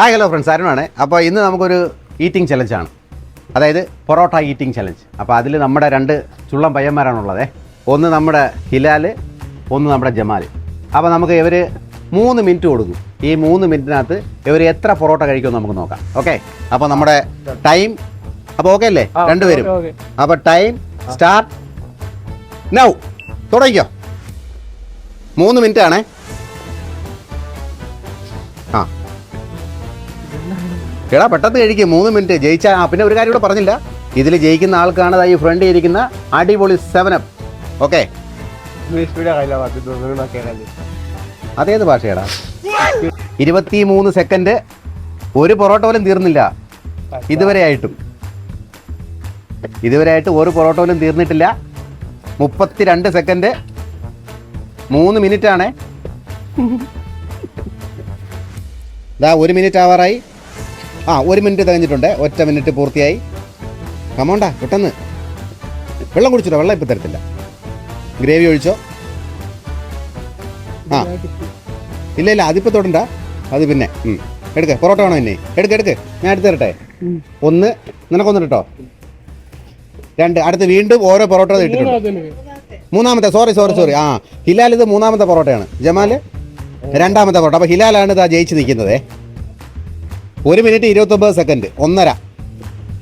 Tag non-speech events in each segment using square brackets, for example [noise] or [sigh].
Hi hello friends അരുണാണ് അപ്പോൾ ഇന്ന് നമുക്കൊരു ഈറ്റിംഗ് ചലഞ്ചാണ് അതായത് പൊറോട്ട ഈറ്റിംഗ് ചലഞ്ച് അപ്പോൾ അതിൽ നമ്മുടെ രണ്ട് ചുള്ളം പയ്യന്മാരാണുള്ളത്. ഒന്ന് നമ്മുടെ ഹിലാൽ ഒന്ന് നമ്മുടെ ജമാൽ അപ്പോൾ നമുക്ക് ഇവർ മൂന്ന് മിനിറ്റ് കൊടുക്കും. ഈ മൂന്ന് മിനിറ്റിനകത്ത് ഇവർ എത്ര പൊറോട്ട കഴിക്കുമെന്ന് നമുക്ക് നോക്കാം. ഓക്കെ അപ്പോൾ നമ്മുടെ ടൈം അപ്പോൾ ഓക്കെ അല്ലേ? രണ്ടുപേരും. അപ്പോൾ ടൈം സ്റ്റാർട്ട് നൗ തുടങ്ങിക്കോ. മൂന്ന് മിനിറ്റ് ആണേ. എടാ പെട്ടെന്ന് കഴിക്കും. മൂന്ന് മിനിറ്റ് ജയിച്ചാ. ആ പിന്നെ ഒരു കാര്യം കൂടെ പറഞ്ഞില്ല. ഇതിൽ ജയിക്കുന്ന ആൾക്കാണ് ഈ ഫ്രണ്ട് ഇരിക്കുന്ന അടിപൊളി സെവനപ്പ് ഓക്കെ അതേത് ഭാഷയാടാ? ഇരുപത്തി മൂന്ന് സെക്കൻഡ് ഒരു പൊറോട്ട പോലും തീർന്നില്ല. ഇതുവരെ ആയിട്ടും. ഇതുവരെ ആയിട്ട് ഒരു പൊറോട്ട പോലും തീർന്നിട്ടില്ല. മുപ്പത്തിരണ്ട് സെക്കൻഡ് മൂന്ന് മിനിറ്റ് ആണേ. [laughs] ഒരു മിനിറ്റ് ആവാറായി. ആ ഒരു മിനിറ്റ് തികഞ്ഞിട്ടുണ്ട്. ഒറ്റ മിനിറ്റ് പൂർത്തിയായി. കമോണ്ടാ പെട്ടെന്ന്. വെള്ളം കുടിച്ചിട്ടോ? വെള്ളം ഇപ്പം തരത്തില്ല. ഗ്രേവി ഒഴിച്ചോ? ആ. ഇല്ല ഇല്ല അതിപ്പോൾ തൊടണ്ട. അത് പിന്നെ എടുക്ക പൊറോട്ട വേണോ എന്നെ എടുക്ക എടുക്ക്. ഞാൻ എടുത്ത് തരട്ടെ? ഒന്ന് നിനക്കൊന്ന് കേട്ടോ രണ്ട് അടുത്ത് വീണ്ടും ഓരോ പൊറോട്ട ഇട്ടിട്ടുണ്ട്. മൂന്നാമത്തെ സോറി സോറി സോറി ആ ഹിലാൽ ഇത് മൂന്നാമത്തെ പൊറോട്ടയാണ്. ജമാൽ രണ്ടാമത്തെ പൊറോട്ട. അപ്പോൾ ഹിലാലാണ് ഇതാ ജയിച്ച് നിൽക്കുന്നത്. ഒരു മിനിറ്റ് ഇരുപത്തൊമ്പത് സെക്കൻഡ്. ഒന്നര.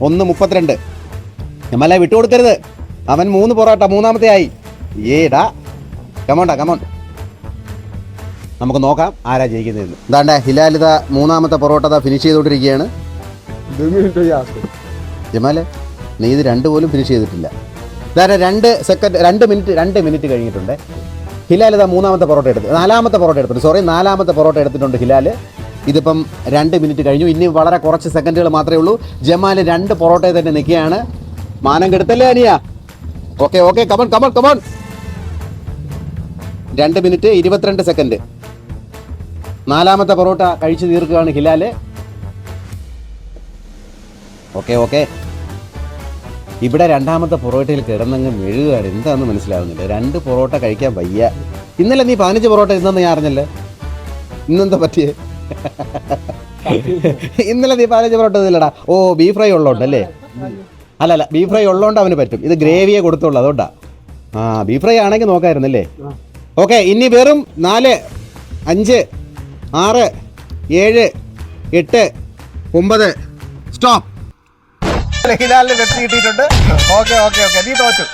ഒന്ന് മുപ്പത്തിരണ്ട്. നമ്മളെ വിട്ടുകൊടുക്കരുത്. അവൻ മൂന്ന് പൊറോട്ട മൂന്നാമത്തെ ആയി. ഏടാ. കമോണ്ടാ കമോൺ നമുക്ക് നോക്കാം ആരാ ജയിക്കുന്നതെന്ന്. എന്താണ്ട ഹിലാലിത മൂന്നാമത്തെ പൊറോട്ട ഫിനിഷ് ചെയ്തുകൊണ്ടിരിക്കുകയാണ്. ജമാലെ നീ ഇത് രണ്ട് പോലും ഫിനിഷ് ചെയ്തിട്ടില്ല. ഇതാരെ രണ്ട് സെക്കൻഡ് രണ്ട് മിനിറ്റ് രണ്ട് മിനിറ്റ് കഴിഞ്ഞിട്ടുണ്ട്. ഹിലാലിത മൂന്നാമത്തെ പൊറോട്ട എടുത്തു നാലാമത്തെ പൊറോട്ട എടുത്തിട്ടുണ്ട്. സോറി നാലാമത്തെ പൊറോട്ട എടുത്തിട്ടുണ്ട് ഹിലാൽ. ഇതിപ്പം രണ്ട് മിനിറ്റ് കഴിഞ്ഞു. ഇനി വളരെ കുറച്ച് സെക്കൻഡുകൾ മാത്രമേ ഉള്ളൂ. ജമാൽ രണ്ട് പൊറോട്ടയെ തന്നെ നിൽക്കുകയാണ്. മാനം കെടുത്തല്ലേ അനിയ? Okay okay come on come on come on രണ്ട് മിനിറ്റ് ഇരുപത്തിരണ്ട് സെക്കൻഡ്. നാലാമത്തെ പൊറോട്ട കഴിച്ചു തീർക്കുകയാണ് ഹിലാൽ. Okay okay. ഇവിടെ രണ്ടാമത്തെ പൊറോട്ടയിൽ കിടന്നങ്ങ് മെഴുകുകയാണ് എന്താണെന്ന് മനസ്സിലാവുന്നില്ല. രണ്ട് പൊറോട്ട കഴിക്കാൻ വയ്യ. ഇന്നലെ നീ പതിനഞ്ച് പൊറോട്ട ഇന്നെന്ന് ഞാൻ അറിഞ്ഞല്ലേ. ഇന്നെന്താ പറ്റിയേ? [laughs] ഇന്നലെ നീ പതിനഞ്ച് പൊറോട്ട ഇല്ലടാ ഓ ബീഫ് ഫ്രൈ ഉള്ളതുകൊണ്ടല്ലേ അല്ല? അല്ല ബീഫ് ഫ്രൈ ഉള്ളോണ്ട് അവന് പറ്റും. ഇത് ഗ്രേവിയെ കൊടുത്തുള്ളൂ അതുകൊണ്ടാ. ആ ബീഫ് ഫ്രൈ ആണെങ്കിൽ നോക്കായിരുന്നല്ലേ ഓക്കെ ഇനി വെറും നാല് അഞ്ച് ആറ് ഏഴ് എട്ട് ഒമ്പത്. സ്റ്റോപ്പ് ഹിലാലിന് കിട്ടിയിട്ടുണ്ട്. ഓക്കെ ഓക്കെ ഓക്കെ നീ തോറ്റു.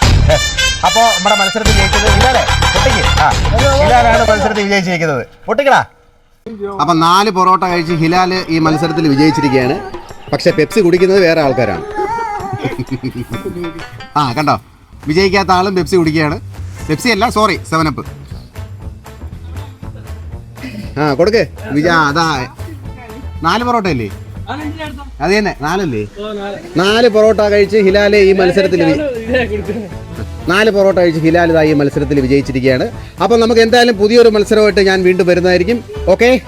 അപ്പോ നമ്മുടെ മത്സരത്തിൽ ജയിച്ചത് ഇല്ലാതെ പൊട്ടിക്ക്. ആ ഹിലാലാണ് മത്സരത്തിൽ വിജയിച്ചിരിക്കുന്നത്. പൊട്ടിക്കടാ. അപ്പൊ നാല് പൊറോട്ട കഴിച്ച് ഹിലാൽ ഈ മത്സരത്തിൽ വിജയിച്ചിരിക്കുകയാണ്. പക്ഷെ പെപ്സി കുടിക്കുന്നത് വേറെ ആൾക്കാരാണ്. ആ കണ്ടോ? വിജയിക്കാത്ത ആളും പെപ്സി കുടിക്കുകയാണ്. പെപ്സി അല്ല സോറി സെവനപ്പ് ആ കൊടുക്ക്. വിജ ആ, അതാ. നാല് പൊറോട്ട അല്ലേ അത് തന്നെ നാലല്ലേ? നാല് പൊറോട്ട കഴിച്ച് ഹിലാലെ ഈ മത്സരത്തിൽ നാല് പൊറോട്ട കഴിച്ച് ഹിലാലിതായി മത്സരത്തിൽ വിജയിച്ചിരിക്കുകയാണ്. അപ്പം നമുക്ക് എന്തായാലും പുതിയൊരു മത്സരമായിട്ട് ഞാൻ വീണ്ടും വരുന്നതായിരിക്കും. ഓക്കെ